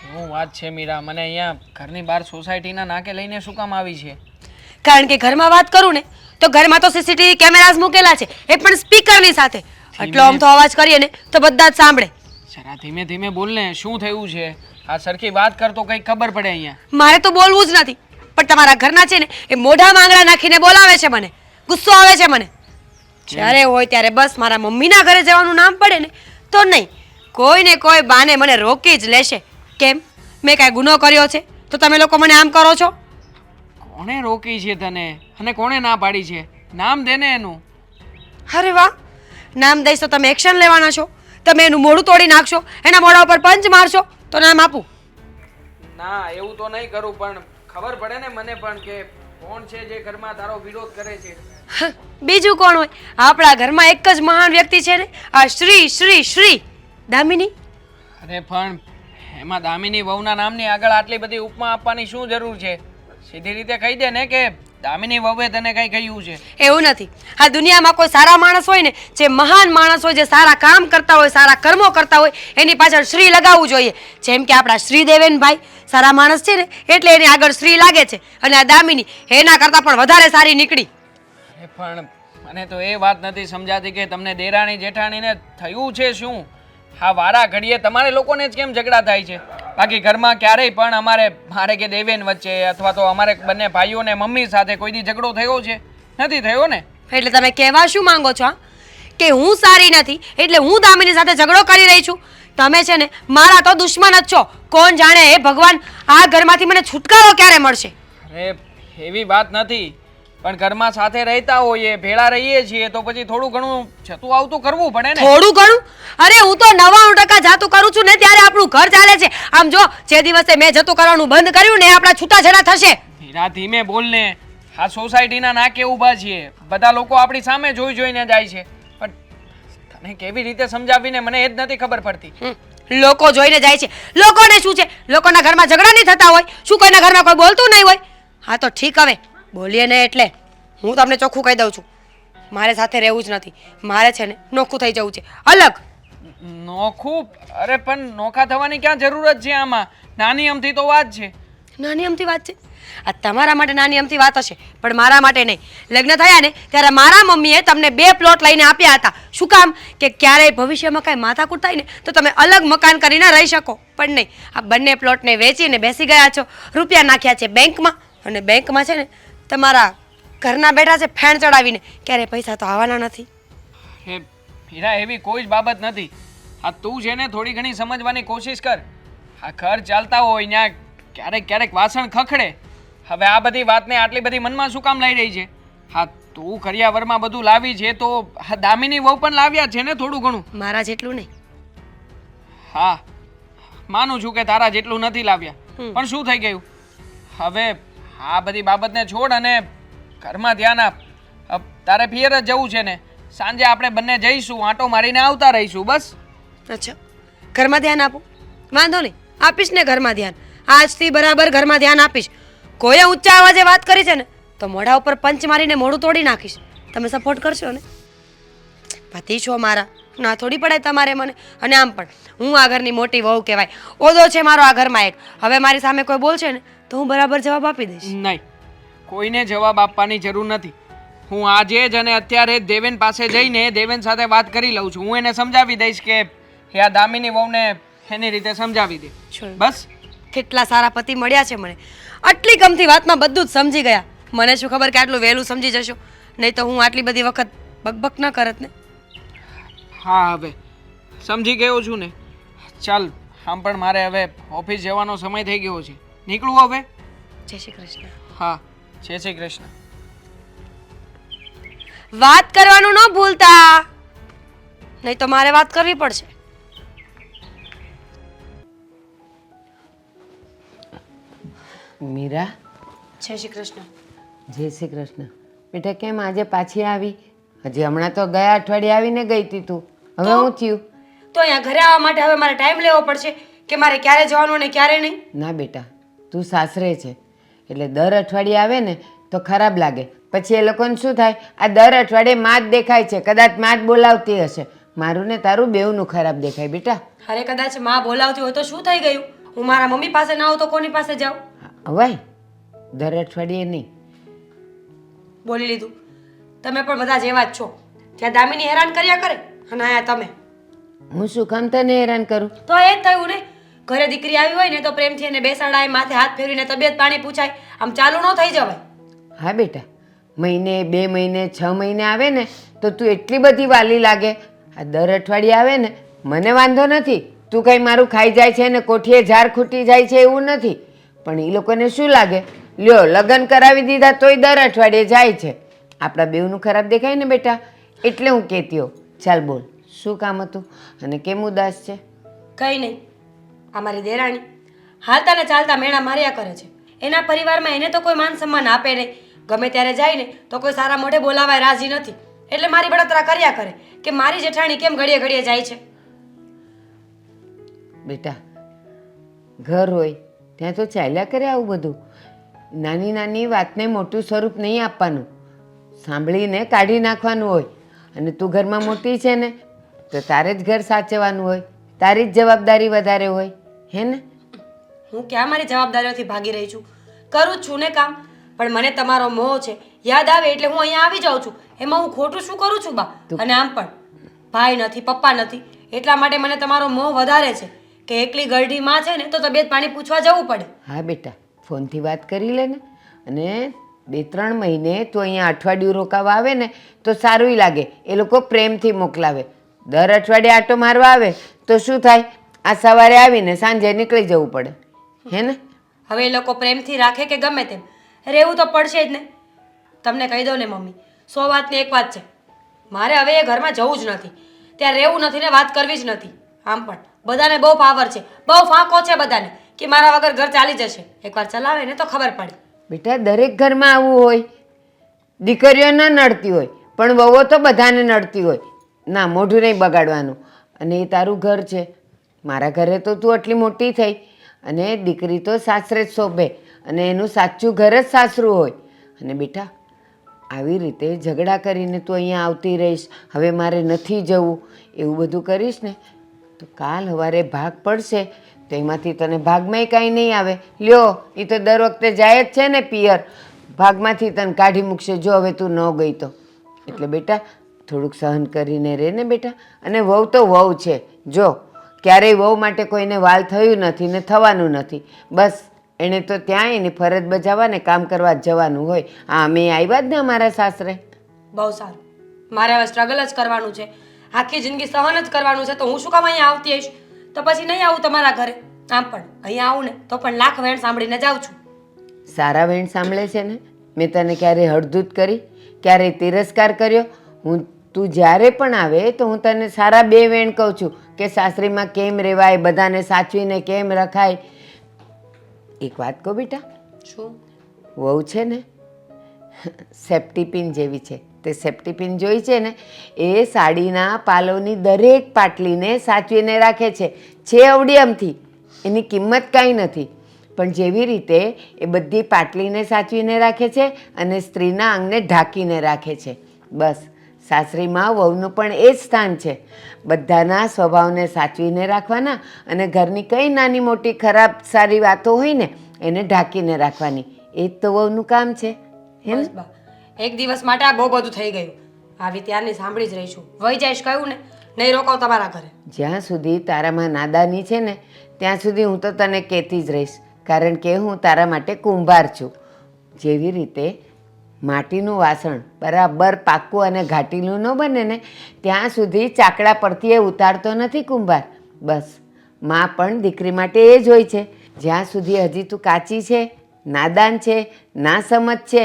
શું વાત છે મીરા? મને અહીંયા ઘરની બહાર સોસાયટીના નાકે લઈને શું કામ આવી છે? કારણ કે ઘરમાં વાત કરું ને તો ઘરમાં તો સીસીટીવી કેમેરાસ મૂકેલા છે એ પણ સ્પીકરની સાથે. એટલો આમ તો અવાજ કરીએ ને તો બધા જ સાંભળે. જરા ધીમે ધીમે બોલ ને શું થયું છે? આ સરખી વાત કર તો કંઈક ખબર પડે અહીંયા. મારે તો બોલવું જ નથી પણ તમારા ઘરના છે ને એ મોઢા માંગડા નાખીને બોલાવે છે મને ગુસ્સો આવે છે મને. જ્યારે હોય ત્યારે બસ મારા મમ્મીના ઘરે જવાનું નામ પડે ને તો નહીં. કોઈ ને કોઈ બાને મને રોકી જ લેશે. કેમ? મેં કાંઈ ગુનો કર્યો છે? તો તમે લોકો મને આમ કરો છો? કોણે રોકી છે તને? અને કોણે ના પાડી છે? નામ દેને એનું. અરે વાહ! નામ દઈશ તો તમે એક્શન લેવાના છો. તમે એનું મોઢું તોડી નાખશો એના મોઢા ઉપર પંચ મારશો તો નામ આપું. ના એવું તો નહીં કરું પણ ખબર પડે ને મને પણ કે કોણ છે જે ઘરમાં તારો વિરોધ કરે છે. બીજું કોણ હોય? આપણા ઘરમાં એક જ મહાન વ્યક્તિ છે ને આ શ્રી શ્રી શ્રી. દામિની? અરે પણ એમાં દામિની વહુના નામની આગળ આટલી બધી ઉપમા આપવાની શું જરૂર છે? સીધી રીતે કહી દે ને કે દામિની વહુએ તને કંઈ કહ્યું છે? એવું નથી. આ દુનિયામાં કોઈ સારા માણસ હોય ને જે મહાન માણસ હોય જે સારા કામ કરતા હોય સારા કર્મો કરતા હોય એની પાછળ શ્રી લગાવવું જોઈએ. જેમ કે આપણા શ્રી દેવેનભાઈ સારા માણસ છે ને એટલે એની આગળ શ્રી લાગે છે અને આ દામિની એના કરતાં પણ વધારે સારી નીકળી. પણ મને તો એ વાત નથી સમજાતી કે તમને દેરાણી જેઠાણીને થયું છે શું? હા વારા ઘડીએ તમારે લોકોને જ કેમ ઝઘડા થાય છે? બાકી ઘરમાં ક્યારેય પણ અમારે મારે કે દેવેન વચ્ચે અથવા તો અમારે બંને ભાઈઓને મમ્મી સાથે કોઈ દી ઝઘડો થયો છે? નથી થયો ને? એટલે તમે કહેવા શું માંગો છો કે હું સારી નથી એટલે હું દામિની સાથે ઝઘડો કરી રહી છું. તમે છે ને મારા તો દુશ્મન જ છો. કોણ જાણે એ ભગવાન આ ઘરમાંથી મને છુટકારો ક્યારે મળશે? અરે એવી વાત નથી. પણ ઘરમાં સાથે રહેતા હોઈએ ભેળા રહીએ છીએ તો પછી થોડું ઘણું જતું આવતું કરવું પડે ને? થોડું ઘણું? અરે હું તો નવ્વાણું ટકા જાતું કરું છું ને ત્યારે આપણું ઘર ચાલે છે. આમ જો જે દિવસે મેં જતું કરવાનું બંધ કર્યું ને આપણા છૂટાછેડા થશે. ધીરા ધીમે બોલને આ સોસાયટીના નાકે ઊભા છીએ. બધા લોકો આપણી સામે જોઈ જોઈને જાય છે. પણ તને કેવી રીતે સમજાવીને મને એ જ નથી ખબર પડતી. લોકો જોઈને જાય છે. લોકોને શું છે? લોકોના ઘરમાં ઝઘડા નહીં થતા હોય. શું કોઈના ઘરમાં કોઈ બોલતું નહીં હોય? હા તો ઠીક હવે. બોલીએ ને એટલે હું તમને ચોખ્ખું કહી દઉં છું. મારે સાથે રહેવું જ નથી. મારે છે ને નોખું થઈ જવું છે. અલગ! નોખું? અરે પણ નોખા થવાની ક્યાં જરૂરત છે આમાં? નાની અમથી તો વાત છે. નાની અમથી વાત છે? આ તમારા માટે નાની અમથી વાત હશે પણ મારા માટે નહીં. લગ્ન થયા ને ત્યારે મારા મમ્મીએ તમને બે પ્લોટ લઈને આપ્યા હતા. શું કામ? કે ક્યારેય ભવિષ્યમાં કાંઈ માથાકૂટ થાય ને તો તમે અલગ મકાન કરીને રહી શકો. પણ નહીં. આ બંને પ્લોટને વેચીને બેસી ગયા છો. રૂપિયા નાખ્યા છે બેંકમાં અને બેંકમાં છે ને તમારા ઘરના બેઠા છે ફેણ ચડાવીને ક્યારે પૈસા તો આવવાના નથી. હે હીરા એવી કોઈ જ બાબત નથી. આ તું છે ને થોડી ઘણી સમજવાની કોશિશ કર. આ ઘર ચાલતા હોય ત્યાં ક્યારેક ક્યારેક વાસણ ખખડે. હવે આ બધી વાતને આટલી બધી મનમાં શું કામ લઈ રહી છે? હા તું કરિયાવરમાં બધું લાવી છે તો આ દામિની વહુ પણ લાવ્યા છે ને થોડું ઘણું? મારા જેટલું નહીં. હા માનું છું કે તારા જેટલું નથી લાવ્યા. પણ શું થઈ ગયું? હવે આ બધી બાબતને છોડ અને ઘરમાં ધ્યાન આપ. તારે પિયર જ જવું છે ને. સાંજે આપણે બંને જઈશું આંટો મારીને આવતા રહીશું, બસ. અચ્છા. ઘરમાં ધ્યાન આપો. વાંધો નહીં. આપીશ ને ઘરમાં ધ્યાન. આજથી બરાબર ઘરમાં ધ્યાન આપીશ. કોઈએ ઊંચા અવાજે વાત કરી છે ને, તો મોઢા ઉપર પંચ મારીને મોઢું તોડી નાખીશ. તમે સપોર્ટ કરશો ને? પતિ છો મારા. ના, થોડી પડાય તમારે મને. અને આમ પણ. હું આ ઘરની મોટી વહુ કહેવાય. ઓદો છે મારો આ ઘરમાં એક. હવે મારી સામે કોઈ બોલશે ને તો હું બરાબર જવાબ આપી દઈશ. નહીં. કોઈને જવાબ આપવાની જરૂર નથી. હું આજે જ અને અત્યારે જ દેવેન પાસે જઈને દેવેન સાથે વાત કરી લઉં છું. હું એને સમજાવી દઈશ કે હે આ દામિની વહુને એની રીતે સમજાવી દે. બસ. કેટલા સારા પતિ મળ્યા છે મને. આટલી ગમતી વાતમાં બધું જ સમજી ગયા. મને શું ખબર કે આટલું વહેલું સમજી જશો? નહીં તો હું આટલી બધી વખત બકબક ન કરત ને? હા હવે. સમજી ગયો છું ને. ચાલ આમ પણ મારે હવે ઓફિસ જવાનો સમય થઈ ગયો છે. નીકળું હવે? જય શ્રી કૃષ્ણ. હા જય શ્રી કૃષ્ણ. વાત કરવાનું ન ભૂલતા. નહીં તો મારે વાત કરવી પડશે. મીરા? જય શ્રી કૃષ્ણ. જય શ્રી કૃષ્ણ. બેટા કેમ આજે પાછી આવી? હજી હમણાં તો ગયા અઠવાડિયે આવીને ગઈ હતી તું. હવે હું થયું? તો અહીંયા ઘરે આવવા માટે હવે મારે ટાઈમ લેવો પડશે કે મારે ક્યારે જવાનું ને ક્યારે નહીં? ના બેટા તું સાસરે છે. એટલે દર અઠવાડિયે આવે ને તો ખરાબ લાગે. પછી એ લોકોને શું થાય? આ દર અઠવાડિયે માં જ દેખાય છે. કદાચમાં જ બોલાવતી હશે. મારું ને તારું બેવનું ખરાબ દેખાય બેટા. અરે કદાચમાં બોલાવતી હોય તો શું થઈ ગયું? હું મારા મમ્મી પાસે ના આવું તો કોની પાસે જાઉં? અવાય દર અઠવાડિયે નહીં. બોલી લીધું. તમે પણ બધા જેવા જ છો. ત્યાં દામિની હેરાન કર્યા કરે અને આયા તમે. હું શું કામ તને હેરાન કરું? તો એ જ થયું ને. ઘરે દીકરી આવી હોય ને તો પ્રેમથી એને બેસાડાય માથે હાથ ફેરવીને તબિયત પાણી પૂછાય. આમ ચાલુ ન થઈ જવાય. હા બેટા મહિને બે મહિને છ મહિને આવે ને તો તું એટલી બધી વાલી લાગે. આ દર અઠવાડિયે આવે ને મને વાંધો નથી. તું કંઈ મારું ખાઈ જાય છે ને કોઠીએ ઝાર ખૂટી જાય છે એવું નથી. પણ એ લોકોને શું લાગે? લ્યો લગ્ન કરાવી દીધા તોય દર અઠવાડિયે જાય છે. આપણા બેવનું ખરાબ દેખાય ને બેટા? એટલે હું કહેતી હો ચાલ બોલ શું કામ હતું? અને કેમ ઉદાસ છે? કંઈ નહીં. આ મારી દેરાણી. હાલતા ને ચાલતા મેણા માર્યા કરે છે. એના પરિવારમાં એને તો કોઈ માન સન્માન આપે નહીં. ગમે ત્યારે જાય ને તો કોઈ સારા મોઢે બોલાવાય રાજી નથી. એટલે મારી બળતરા કર્યા કરે કે મારી જેઠાણી કેમ ઘડીએ ઘડીએ જાય છે? બેટા, ઘર હોય, ત્યાં તો ચાલ્યા કરે આવું બધું. નાની નાની વાતને મોટું સ્વરૂપ નહીં આપવાનું. સાંભળીને કાઢી નાખવાનું હોય. અને તું ઘરમાં મોટી છે ને, તો તારે જ ઘર સાચવવાનું હોય. તારી જ જવાબદારી વધારે હોય. હે ને? હું ક્યાં મારી જવાબદારીઓથી ભાગી રહી છું? કરું છું ને કામ પણ મને તમારો મોહ છે. યાદ આવે એટલે હું અહીંયા આવી જાઉં છું. એમાં હું ખોટું શું કરું છું બા? અને આમ પણ. ભાઈ નથી પપ્પા નથી. એટલા માટે મને તમારો મોહ વધારે છે કે એકલી ગરડી માં છે ને તો તબિયત પાણી પૂછવા જવું પડે. હા બેટા ફોનથી વાત કરી લે ને. અને બે ત્રણ મહિને તું અહીંયા અઠવાડિયું રોકાવા આવે ને તો સારું લાગે. એ લોકો પ્રેમથી મોકલાવે. દર અઠવાડિયે આટો મારવા આવે તો શું થાય? આ સવારે આવીને સાંજે નીકળી જવું પડે. હે ને? હવે એ લોકો પ્રેમથી રાખે કે ગમે તેમ? રહેવું તો પડશે જ ને. તમને કહી દઉં ને મમ્મી સો વાતની એક વાત છે. મારે હવે એ ઘરમાં જવું જ નથી. ત્યાં રહેવું નથી ને વાત કરવી જ નથી. આમ પણ. બધાને બહુ પાવર છે. બહુ ફાંકો છે બધાને કે મારા વગર ઘર ચાલી જશે. એકવાર ચલાવે ને તો ખબર પડે. બેટા દરેક ઘરમાં આવું હોય. દીકરીઓ ન નડતી હોય પણ વહુઓ તો બધાને નડતી હોય. ના મોઢું નહીં બગાડવાનું. અને એ તારું ઘર છે. મારા ઘરે તો તું આટલી મોટી થઈ અને દીકરી તો સાસરે જ શોભે અને એનું સાચું ઘર જ સાસરું હોય. અને બેટા, આવી રીતે ઝઘડા કરીને તું અહીંયા આવતી રહીશ, હવે મારે નથી જવું, એવું બધું કરીશ ને, તો કાલ સવારે ભાગ પડશે, તો એમાંથી તને ભાગમાંય કાંઈ નહીં આવે. લ્યો એ તો દર વખતે જાય જ છે ને પિયર. ભાગમાંથી તને કાઢી મૂકશે, જો હવે તું ન ગઈ તો. એટલે બેટા, થોડુંક સહન કરીને રહે ને બેટા. અને વહુ તો વહુ છે. જો ક્યારેય વહુ માટે કોઈને વાલ થયું નથી ને થવાનું નથી. બસ એણે તો ત્યાં એની ફરજ બજાવવા ને કામ કરવા જવાનું હોય. આ અમે આવ્યા જ ને અમારા સાસરે. બહુ સારું. મારે હવે સ્ટ્રગલ જ કરવાનું છે. આખી જિંદગી સહન જ કરવાનું છે. તો હું શું કામ અહીંયા આવતી હઈશ? તો પછી નહીં આવું તમારા ઘરે. આમ પણ અહીંયા આવું ને તો પણ લાખ વેણ સાંભળીને જાઉં છું. સારા વેણ સાંભળે છે ને? મેં તને ક્યારેય હળદૂત કરી ક્યારેય તિરસ્કાર કર્યો? હું તું જ્યારે પણ આવે તો હું તને સારા બે વેણ કહું છું. કે સાસરીમાં કેમ રહેવાય બધાને સાચવીને કેમ રખાય? એક વાત કહો બેટા. શું? વહુ છે ને સેફ્ટી પિન જેવી છે. તે સેફ્ટી પિન જોઈ છે ને એ સાડીના પાલોની દરેક પાટલીને સાચવીને રાખે છે. છે અવડિયમથી એની કિંમત કાંઈ નથી. પણ જેવી રીતે એ બધી પાટલીને સાચવીને રાખે છે અને સ્ત્રીના અંગને ઢાંકીને રાખે છે. બસ. સાસરીમાં વહુનું પણ એ જ સ્થાન છે. બધાના સ્વભાવને સાચવીને રાખવાના અને ઘરની કઈ નાની મોટી ખરાબ સારી વાતો હોય ને એને ઢાંકીને રાખવાની. એ જ તો વહુનું કામ છે. હે બસ બા. એક દિવસ માટે આ બહુ બધું થઈ ગયું. આવી ત્યારની સાંભળી જ રહી છું. વહી જઈશ કહ્યું ને નહીં રોકાવ તમારા ઘરે. જ્યાં સુધી તારામાં નાદાની છે ને ત્યાં સુધી હું તો તને કહેતી જ રહીશ. કારણ કે હું તારા માટે કુંભાર છું. જેવી રીતે માટીનું વાસણ બરાબર પાકું અને ઘાટીલું ન બને ને, ત્યાં સુધી ચાકડા પરથી એ ઉતારતો નથી કુંભાર. બસ, માં પણ દીકરી માટે એ જ હોય છે. જ્યાં સુધી હજી તું કાચી છે નાદાન છે, ના સમજ છે,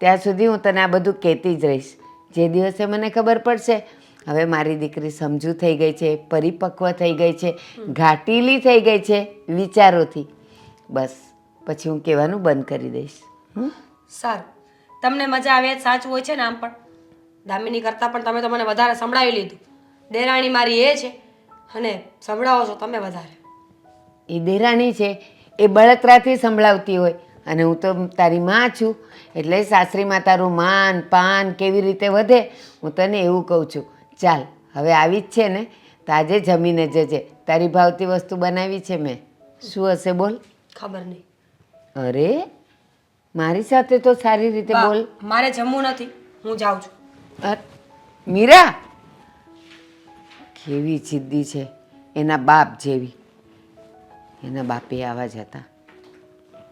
ત્યાં સુધી હું તને આ બધું કહેતી જ રહીશ. જે દિવસે મને ખબર પડશે, હવે મારી દીકરી સમજુ થઈ ગઈ છે, પરિપક્વ થઈ ગઈ છે, ઘાટીલી થઈ ગઈ છે, વિચારોથી. બસ, પછી હું કહેવાનું બંધ કરી દઈશ. સારું. તમને મજા આવે જ સાચું હોય છે ને આમ પણ. દામિની કરતાં પણ તમે તો મને વધારે સંભળાવી લીધું. દેરાણી મારી એ છે અને સંભળાવો છો તમે વધારે. એ દેરાણી છે એ બળતરાથી સંભળાવતી હોય અને હું તો તારી માં છું એટલે સાસરીમાં તારું માન પાન કેવી રીતે વધે હું તને એવું કહું છું. ચાલ હવે આવી જ છે ને તો આજે જમીને જજે. તારી ભાવતી વસ્તુ બનાવી છે મેં. શું હશે બોલ? ખબર નહીં. અરે મારી સાથે તો સારી રીતે બોલ. મારે જમવું નથી. હું જાઉં છું. મીરા? કેવી જિદ્દી છે. એના બાપ જેવી. એના બાપે આવા જ હતા.